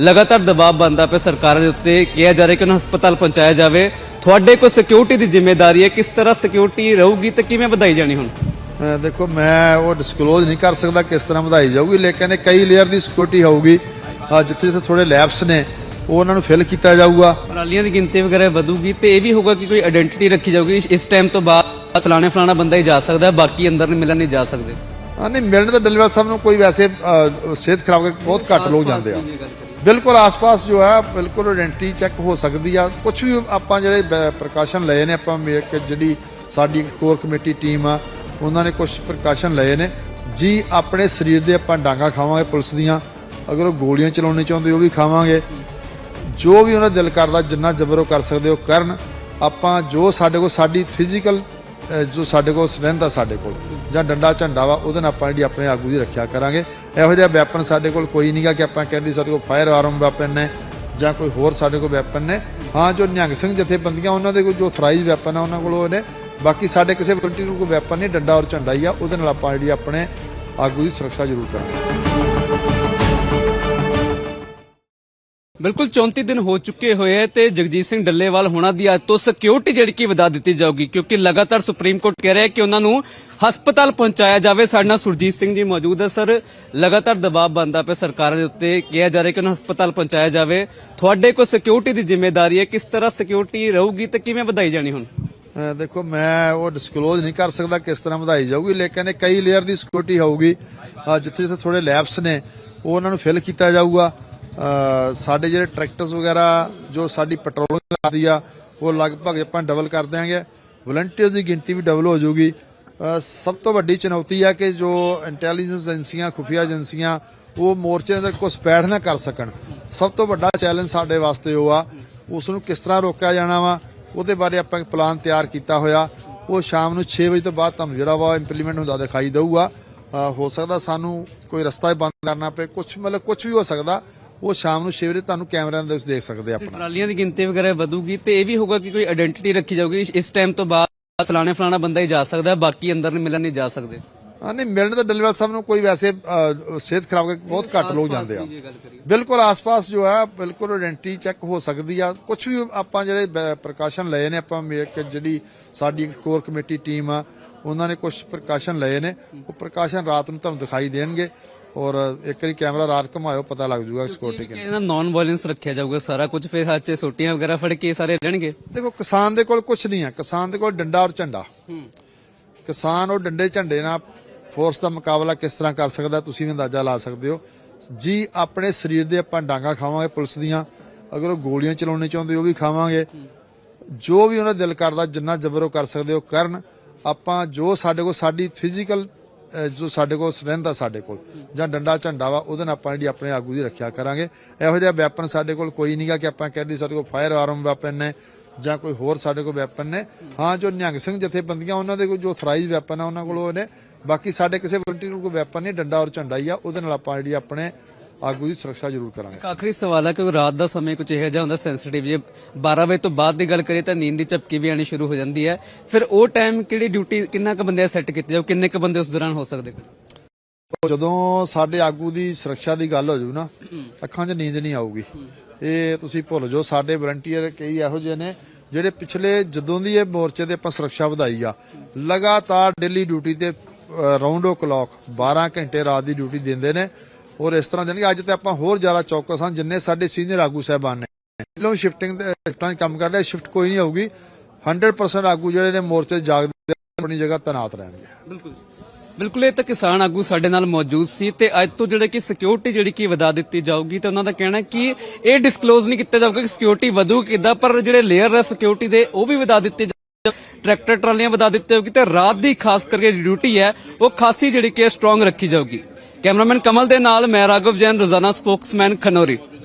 ਲਗਾਤਾਰ ਦਬਾਅ ਬਣਦਾ ਪਿਆ ਸਰਕਾਰਾਂ ਦੇ ਉੱਤੇ ਕਿਹਾ ਜਾ ਰਿਹਾ ਕਿ ਉਹਨੂੰ ਹਸਪਤਾਲ ਪਹੁੰਚਾਇਆ ਜਾਵੇ। ਤੁਹਾਡੇ ਕੋਲ ਸਿਕਿਉਰਿਟੀ ਦੀ ਜ਼ਿੰਮੇਵਾਰੀ ਹੈ ਕਿਸ ਤਰ੍ਹਾਂ ਸਿਕਿਉਰਿਟੀ ਰਹੂਗੀ ਤੇ ਕਿਵੇਂ ਵਧਾਈ ਜਾਣੀ ਹੁਣ? ਦੇਖੋ ਮੈਂ ਉਹ ਡਿਸਕਲੋਜ਼ ਨਹੀਂ ਕਰ ਸਕਦਾ ਕਿਸ ਤਰ੍ਹਾਂ ਵਧਾਈ ਜਾਊਗੀ ਲੇਕਿਨ ਕਈ ਲੇਅਰ ਦੀ ਸਿਕਿਉਰਿਟੀ ਹੋਊਗੀ। ਜਿੱਥੇ ਜਿੱਥੇ ਥੋੜੇ ਲੈਬਸ ਨੇ ਉਹ ਉਹਨਾਂ ਨੂੰ ਫਿਲ ਕੀਤਾ ਜਾਊਗਾ। ਪਰਾਲੀਆਂ ਦੀ ਗਿਣਤੀ ਵਗੈਰਾ ਵਧੂਗੀ ਤੇ ਇਹ ਵੀ ਹੋਗਾ ਕਿ ਕੋਈ ਆਇਡੈਂਟੀਟੀ ਰੱਖੀ ਜਾਊਗੀ। ਇਸ ਟਾਈਮ ਤੋਂ ਬਾਅਦ ਫਲਾਣੇ ਫਲਾਣਾ ਬੰਦਾ ਹੀ ਜਾ ਸਕਦਾ ਹੈ ਬਾਕੀ ਅੰਦਰ ਨਹੀਂ ਮਿਲਣ ਨਹੀਂ ਜਾ ਸਕਦੇ। ਨਹੀਂ ਮਿਲਣ ਤਾਂ ਡੱਲੇਵਾਲ ਸਾਹਿਬ ਨੂੰ ਕੋਈ ਵੈਸੇ ਸਿਹਤ ਖਰਾਬ ਕਰਕੇ ਬਹੁਤ ਘੱਟ ਲੋਕ ਜਾਂਦੇ ਆ। ਬਿਲਕੁਲ ਆਸ-ਪਾਸ ਜੋ ਹੈ, ਬਿਲਕੁਲ ਆਇਡੈਂਟੀ ਚੈੱਕ ਹੋ ਸਕਦੀ ਆ। ਕੁਝ ਵੀ ਆਪਾਂ ਜਿਹੜੇ ਪ੍ਰਕਾਸ਼ਨ ਲਏ ਨੇ, ਆਪਾਂ ਮੇ- ਕਿ ਜਿਹੜੀ ਸਾਡੀ ਕੋਰ ਕਮੇਟੀ ਟੀਮ ਆ, ਉਹਨਾਂ ਨੇ ਕੁਝ ਪ੍ਰਕਾਸ਼ਨ ਲਏ ਨੇ। ਜੀ, ਆਪਣੇ ਸਰੀਰ ਦੇ ਆਪਾਂ ਡਾਂਗਾ ਖਾਵਾਂਗੇ ਪੁਲਿਸ ਦੀਆਂ। ਅਗਰ ਉਹ ਗੋਲੀਆਂ ਚਲਾਉਣੀ ਚਾਹੁੰਦੇ, ਉਹ ਵੀ ਖਾਵਾਂਗੇ। ਜੋ ਵੀ ਉਹਨਾਂ ਦਿਲ ਕਰਦਾ, ਜਿੰਨਾ ਜ਼ਬਰ ਉਹ ਕਰ ਸਕਦੇ, ਉਹ ਕਰਨ। ਆਪਾਂ ਜੋ ਸਾਡੇ ਕੋਲ ਸਾਡੀ ਫਿਜ਼ੀਕਲ ਜੋ ਸਾਡੇ ਕੋਲ ਰਹਿੰਦਾ ਸਾਡੇ ਕੋਲ, ਜਾਂ ਡੰਡਾ ਝੰਡਾ ਵਾ, ਉਹਦੇ ਨਾਲ ਆਪਾਂ ਜਿਹੜੀ ਆਪਣੇ ਆਗੂ ਦੀ ਰੱਖਿਆ ਕਰਾਂਗੇ। ਇਹੋ ਜਿਹਾ ਵੈਪਨ ਸਾਡੇ ਕੋਲ ਕੋਈ ਨਹੀਂਗਾ ਕਿ ਆਪਾਂ ਕਹਿੰਦੇ ਸਾਡੇ ਕੋਲ ਫਾਇਰ ਆਰਮ ਵੈਪਨ ਨੇ ਜਾਂ ਕੋਈ ਹੋਰ ਸਾਡੇ ਕੋਲ ਵੈਪਨ ਨੇ। ਹਾਂ, ਜੋ ਨਿਹੰਗ ਸਿੰਘ ਜਥੇਬੰਦੀਆਂ, ਉਹਨਾਂ ਦੇ ਕੋਲ ਜੋ ਥਰਾਈਜ਼ ਵੈਪਨ ਆ, ਉਹਨਾਂ ਕੋਲ ਉਹ ਨੇ। ਬਾਕੀ ਸਾਡੇ ਕਿਸੇ ਵਲੰਟੀਅਰ ਕੋਲ ਕੋਈ ਵੈਪਨ ਨਹੀਂ, ਡੰਡਾ ਔਰ ਝੰਡਾ ਹੀ ਆ, ਉਹਦੇ ਨਾਲ ਆਪਾਂ ਜਿਹੜੀ ਆਪਣੇ ਆਗੂ ਦੀ ਸੁਰੱਖਿਆ ਜ਼ਰੂਰ ਕਰਾਂਗੇ। ਬਿਲਕੁਲ 34 ਦਿਨ ਹੋ ਚੁੱਕੇ ਹੋਏ ਹੈ ਤੇ ਜਗਜੀਤ ਸਿੰਘ ਡੱਲੇਵਾਲ ਹੋਣਾ ਦੀ ਅੱਜ ਤੋਂ ਸਿਕਿਉਰਿਟੀ ਜਿਹੜੀ ਕੀ ਵਧਾ ਦਿੱਤੀ ਜਾਊਗੀ, ਕਿਉਂਕਿ ਲਗਾਤਾਰ ਸੁਪਰੀਮ ਕੋਰਟ ਕਹਿ ਰਿਹਾ ਹੈ ਕਿ ਉਹਨਾਂ ਨੂੰ ਹਸਪਤਾਲ ਪਹੁੰਚਾਇਆ ਜਾਵੇ। ਸਾਡੇ ਨਾਲ ਸੁਰਜੀਤ ਸਿੰਘ ਜੀ ਮੌਜੂਦ ਹੈ, ਸਰ। ਲਗਾਤਾਰ ਦਬਾਅ ਬਣਦਾ ਪਿਆ ਸਰਕਾਰਾਂ ਦੇ ਉੱਤੇ, ਕਿਹਾ ਜਾ ਰਿਹਾ ਕਿ ਉਹਨੂੰ ਹਸਪਤਾਲ ਪਹੁੰਚਾਇਆ ਜਾਵੇ। ਤੁਹਾਡੇ ਕੋਲ ਸਿਕਿਉਰਿਟੀ ਦੀ ਜ਼ਿੰਮੇਵਾਰੀ ਹੈ, ਕਿਸ ਤਰ੍ਹਾਂ ਸਿਕਿਉਰਿਟੀ ਰਹੂਗੀ ਤੇ ਕਿਵੇਂ ਵਧਾਈ ਜਾਣੀ ਹੁਣ? ਦੇਖੋ, ਮੈਂ ਉਹ ਡਿਸਕਲੋਜ਼ ਨਹੀਂ ਕਰ ਸਕਦਾ ਕਿਸ ਤਰ੍ਹਾਂ ਵਧਾਈ ਜਾਊਗੀ, ਲੇਕਿਨ ਇਹ ਕਈ ਲੇਅਰ ਦੀ ਸਿਕਿਉਰਿਟੀ ਹੋਊਗੀ। ਅਹ ਜਿੱਥੇ ਜਿੱਥੇ ਥੋੜੇ ਲੈਬਸ ਨੇ ਉਹਨਾਂ ਨੂੰ ਫਿਲ ਕੀਤਾ ਜਾਊਗਾ। ਸਾਡੇ ਜਿਹੜੇ ਟਰੈਕਟਰਸ ਵਗੈਰਾ, ਜੋ ਸਾਡੀ ਪੈਟਰੋਲਿੰਗ ਕਰਦੀ ਆ, ਉਹ ਲਗਭਗ ਆਪਾਂ ਡਬਲ ਕਰ ਦਿਆਂਗੇ। ਵਲੰਟੀਅਰਸ ਦੀ ਗਿਣਤੀ ਵੀ ਡਬਲ ਹੋ ਜਾਊਗੀ। ਸਭ ਤੋਂ ਵੱਡੀ ਚੁਣੌਤੀ ਹੈ ਕਿ ਜੋ ਇੰਟੈਲੀਜੈਂਸ ਏਜੰਸੀਆਂ ਖੁਫੀਆ ਏਜੰਸੀਆਂ ਉਹ ਮੋਰਚੇ ਦੇ ਅੰਦਰ ਕੋਈ ਨਾ ਕਰ ਸਕਣ। ਸਭ ਤੋਂ ਵੱਡਾ ਚੈਲੰਜ ਸਾਡੇ ਵਾਸਤੇ ਉਹ ਆ ਉਸ ਨੂੰ ਕਿਸ ਤਰ੍ਹਾਂ ਰੋਕਿਆ ਜਾਣਾ ਵਾ, ਉਹਦੇ ਬਾਰੇ ਆਪਾਂ ਇੱਕ ਪਲਾਨ ਤਿਆਰ ਕੀਤਾ ਹੋਇਆ। ਉਹ ਸ਼ਾਮ ਨੂੰ 6 ਵਜੇ ਤੋਂ ਬਾਅਦ ਤੁਹਾਨੂੰ ਜਿਹੜਾ ਵਾ ਇੰਪਲੀਮੈਂਟ ਹੁੰਦਾ ਦਿਖਾਈ ਦੇਊਗਾ। ਹੋ ਸਕਦਾ ਸਾਨੂੰ ਕੋਈ ਰਸਤਾ ਬੰਦ ਕਰਨਾ ਪਏ ਕੁਝ ਮਤਲਬ ਕੁਝ ਵੀ ਹੋ ਸਕਦਾ। ਉਹ ਸ਼ਾਮ ਨੂੰ 6 ਵਜੇ ਤੁਹਾਨੂੰ ਕੈਮਰਿਆਂ ਦੇ ਦੇਖ ਸਕਦੇ ਆ ਆਪਣਾ। ਦੀ ਗਿਣਤੀ ਵਗੈਰਾ ਵਧੂਗੀ ਤੇ ਇਹ ਵੀ ਹੋਗਾ ਕਿ ਕੋਈ ਆਇਡੈਂਟੀਟੀ ਰੱਖੀ ਜਾਊਗੀ ਇਸ ਟਾਈਮ ਤੋਂ ਬਾਅਦ ਫਲਾਣੇ ਫਲਾਣਾ ਬੰਦਾ ਹੀ ਜਾ ਸਕਦਾ ਬਾਕੀ ਅੰਦਰ ਨਹੀਂ ਮਿਲਣ ਨਹੀਂ ਜਾ ਸਕਦੇ। ਹਾਂ ਨਹੀਂ ਮਿਲਣ ਤਾਂ ਡੱਲੇਵਾਲ ਸਾਹਿਬ ਨੂੰ ਕੋਈ ਵੈਸੇ ਸਿਹਤ ਖਰਾਬ ਕਰਕੇ ਬਹੁਤ ਘੱਟ ਲੋਕ ਜਾਂਦੇ ਆ। ਬਿਲਕੁਲ ਆਸ-ਪਾਸ ਜੋ ਹੈ ਬਿਲਕੁਲ ਆਇਡੈਂਟੀ ਚੈੱਕ ਹੋ ਸਕਦੀ ਆ। ਕੁਝ ਵੀ ਆਪਾਂ ਜਿਹੜੇ ਪ੍ਰਕਾਸ਼ਨ ਲਏ ਨੇ ਆਪਾਂ ਜਿਹੜੀ ਸਾਡੀ ਕੋਰ ਕਮੇਟੀ ਟੀਮ ਆ ਉਹਨਾਂ ਨੇ ਕੁਝ ਪ੍ਰਕਾਸ਼ਨ ਲਏ ਨੇ। ਉਹ ਪ੍ਰਕਾਸ਼ਨ ਰਾਤ ਨੂੰ ਤੁਹਾਨੂੰ ਦਿਖਾਈ ਦੇਣਗੇ। ਔਰ ਇੱਕ ਵਾਰੀ ਕੈਮਰਾ ਰਾਤ ਘੁਮਾਇਓ ਪਤਾ ਲੱਗ ਜਾਊਗਾ ਸਿਕਿਉਰਿਟੀ ਕਿੰਨੀ ਇਹਨਾਂ ਨਾਨ ਵਾਇਲੈਂਸ ਰੱਖਿਆ ਜਾਊਗਾ ਸਾਰਾ ਕੁਝ ਫਿਰ ਹੱਥ 'ਚ ਸੋਟੀਆਂ ਵਗੈਰਾ ਫੜ ਕੇ ਸਾਰੇ ਰਹਿਣਗੇ? ਦੇਖੋ ਕਿਸਾਨ ਦੇ ਕੋਲ ਕੁਝ ਨਹੀਂ ਆ। ਕਿਸਾਨ ਦੇ ਕੋਲ ਡੰਡਾ ਔਰ ਝੰਡਾ। ਕਿਸਾਨ ਉਹ ਡੰਡੇ ਝੰਡੇ ਨਾਲ ਫੋਰਸ ਦਾ ਮੁਕਾਬਲਾ ਕਿਸ ਤਰ੍ਹਾਂ ਕਰ ਸਕਦਾ ਤੁਸੀਂ ਵੀ ਅੰਦਾਜ਼ਾ ਲਾ ਸਕਦੇ ਹੋ। ਜੀ ਆਪਣੇ ਸਰੀਰ ਦੇ ਆਪਾਂ ਡਾਂਗਾ ਖਾਵਾਂਗੇ ਪੁਲਿਸ ਦੀਆਂ। ਅਗਰ ਉਹ ਗੋਲੀਆਂ ਚਲਾਉਣੀ ਚਾਹੁੰਦੇ ਉਹ ਵੀ ਖਾਵਾਂਗੇ। ਜੋ ਵੀ ਉਹਨਾਂ ਦਿਲ ਕਰਦਾ ਜਿੰਨਾ ਜ਼ਬਰ ਉਹ ਕਰ ਸਕਦੇ ਉਹ ਕਰਨ ਆਪਾਂ ਜੋ ਸਾਡੇ ਕੋਲ ਸਾਡੀ ਫਿਜ਼ੀਕਲ ਜੋ ਸਾਡੇ ਕੋਲ ਰਹਿੰਦਾ ਸਾਡੇ ਕੋਲ, ਜਾਂ ਡੰਡਾ ਝੰਡਾ ਵਾ, ਉਹਦੇ ਨਾਲ ਆਪਾਂ ਜਿਹੜੀ ਆਪਣੇ ਆਗੂ ਦੀ ਰੱਖਿਆ ਕਰਾਂਗੇ। ਇਹੋ ਜਿਹਾ ਵੈਪਨ ਸਾਡੇ ਕੋਲ ਕੋਈ ਨਹੀਂਗਾ ਕਿ ਆਪਾਂ ਕਹਿੰਦੇ ਸਾਡੇ ਕੋਲ ਫਾਇਰ ਆਰਮ ਵੈਪਨ ਨੇ, ਜਾਂ ਕੋਈ ਹੋਰ ਸਾਡੇ ਕੋਲ ਵੈਪਨ ਨੇ। ਹਾਂ, ਜੋ ਨਿਹੰਗ ਸਿੰਘ ਜਥੇਬੰਦੀਆਂ, ਉਹਨਾਂ ਦੇ ਕੋਲ ਜੋ ਥਰਾਈਜ਼ ਵੈਪਨ ਆ, ਉਹਨਾਂ ਕੋਲ ਉਹ ਨੇ। ਬਾਕੀ ਸਾਡੇ ਕਿਸੇ ਵਲੰਟੀਅਰ ਕੋਲ ਕੋਈ ਵੈਪਨ ਨਹੀਂ, ਡੰਡਾ ਔਰ ਝੰਡਾ ਹੀ ਆ, ਉਹਦੇ ਨਾਲ ਆਪਾਂ ਜਿਹੜੀ ਆਪਣੇ ਆਗੂ ਦੀ ਸੁਰੱਖਿਆ ਜ਼ਰੂਰ ਕਰਾਂਗੇ। ਇੱਕ ਆਖਰੀ ਸਵਾਲ ਹੈ ਕਿ ਰਾਤ ਦਾ ਸਮੇਂ ਕੁਝ ਇਹੋ ਜਿਹਾ ਹੁੰਦਾ ਸੈਂਸਿਟਿਵ ਜੇ 12 ਵਜੇ ਤੋਂ ਬਾਅਦ ਦੀ ਗੱਲ ਕਰੀਏ ਤਾਂ ਨੀਂਦ ਦੀ ਝਪਕੀ ਵੀ ਆਣੀ ਸ਼ੁਰੂ ਹੋ ਜਾਂਦੀ ਹੈ। ਫਿਰ ਉਹ ਟਾਈਮ ਕਿਹੜੀ ਡਿਊਟੀ ਕਿੰਨਾ ਕੁ ਬੰਦੇ ਸੈੱਟ ਕੀਤੇ ਜਾਓ ਕਿੰਨੇ ਕੁ ਬੰਦੇ ਉਸ ਦੌਰਾਨ ਹੋ ਸਕਦੇ ਜਦੋਂ ਸਾਡੇ ਆਗੂ ਦੀ ਸੁਰੱਖਿਆ ਦੀ ਗੱਲ ਹੋ ਜੂ ਨਾ ਅੱਖਾਂ 'ਚ ਨੀਂਦ ਨਹੀਂ ਆਊਗੀ। ਇਹ ਤੁਸੀਂ ਭੁੱਲ ਜਾਓ ਸਾਡੇ ਵਲੰਟੀਅਰ ਕਈ ਇਹੋ ਜਿਹੇ ਨੇ ਜਿਹੜੇ ਪਿਛਲੇ ਜਦੋਂ ਦੀ ਇਹ ਮੋਰਚੇ ਤੇ ਆਪਾਂ ਸੁਰੱਖਿਆ ਵਧਾਈ ਆ ਲਗਾਤਾਰ ਡੇਲੀ ਡਿਊਟੀ ਤੇ ਰਾਉਂਡ ਓ ਕਲੌਕ 12 ਘੰਟੇ ਰਾਤ ਦੀ ਡਿਊਟੀ ਦਿੰਦੇ ਨੇ। ਔਰ ਇਸ ਤਰ੍ਹਾਂ ਦੇਣਗੇ ਅੱਜ ਤੇ ਆਪਾਂ ਹੋਰ ਜ਼ਿਆਦਾ ਚੌਕਸ ਹਾਂ, ਜਿੰਨੇ ਸਾਡੇ ਸੀਨੀਅਰ ਆਗੂ ਸਾਹਿਬਾਨ ਨੇ। ਪਹਿਲਾਂ ਸ਼ਿਫਟਿੰਗ ਤੇ ਸ਼ਿਫਟਾਂ ਕੰਮ ਕਰਦੇ ਸ਼ਿਫਟ ਕੋਈ ਨਹੀਂ ਹੋਊਗੀ। 100% ਆਗੂ ਜਿਹੜੇ ਨੇ ਮੋਰਚੇ ਜਾਗਦੇ ਆਪਣੀ ਜਗ੍ਹਾ ਤੈਨਾਤ ਰਹਿਣਗੇ। ਬਿਲਕੁਲ ਬਿਲਕੁਲ, ਇਹ ਤਾਂ ਕਿਸਾਨ ਆਗੂ ਸਾਡੇ ਨਾਲ ਮੌਜੂਦ ਸੀ ਤੇ ਅੱਜ ਤੋਂ ਜਿਹੜੇ ਕਿ ਸਿਕਿਉਰਿਟੀ ਜਿਹੜੀ ਕਿ ਵਧਾ ਦਿੱਤੀ ਜਾਊਗੀ ਤੇ ਉਹਨਾਂ ਦਾ ਕਹਿਣਾ ਕਿ ਇਹ ਡਿਸਕਲੋਜ਼ ਨਹੀਂ ਕੀਤਾ ਜਾਊਗਾ ਕਿ ਸਿਕਿਉਰਿਟੀ ਵਧੂ ਕਿੱਦਾਂ, ਪਰ ਜਿਹੜੇ ਲੇਅਰ ਹੈ ਸਿਕਿਉਰਿਟੀ ਦੇ, ਉਹ ਵੀ ਵਧਾ ਦਿੱਤੇ ਜਾ- ਟਰੈਕਟਰ ਟਰਾਲੀਆਂ ਵਧਾ ਦਿੱਤੇ ਜਾਊਗੀ ਤੇ ਰਾਤ ਦੀ ਖਾਸ ਕਰਕੇ ਡਿਊਟੀ ਹੈ, ਉਹ ਖਾਸੀ ਜਿਹੜੀ ਕਿ ਸਟਰੋਂਗ ਰੱਖੀ ਜਾਊਗੀ। ਕੈਮਰਾਮੈਨ ਕਮਲ ਦੇ ਨਾਲ ਮੈਂ ਰਾਘਵ ਜੈਨ ਰੋਜ਼ਾਨਾ ਸਪੋਕਸਮੈਨ ਖਨੌਰੀ।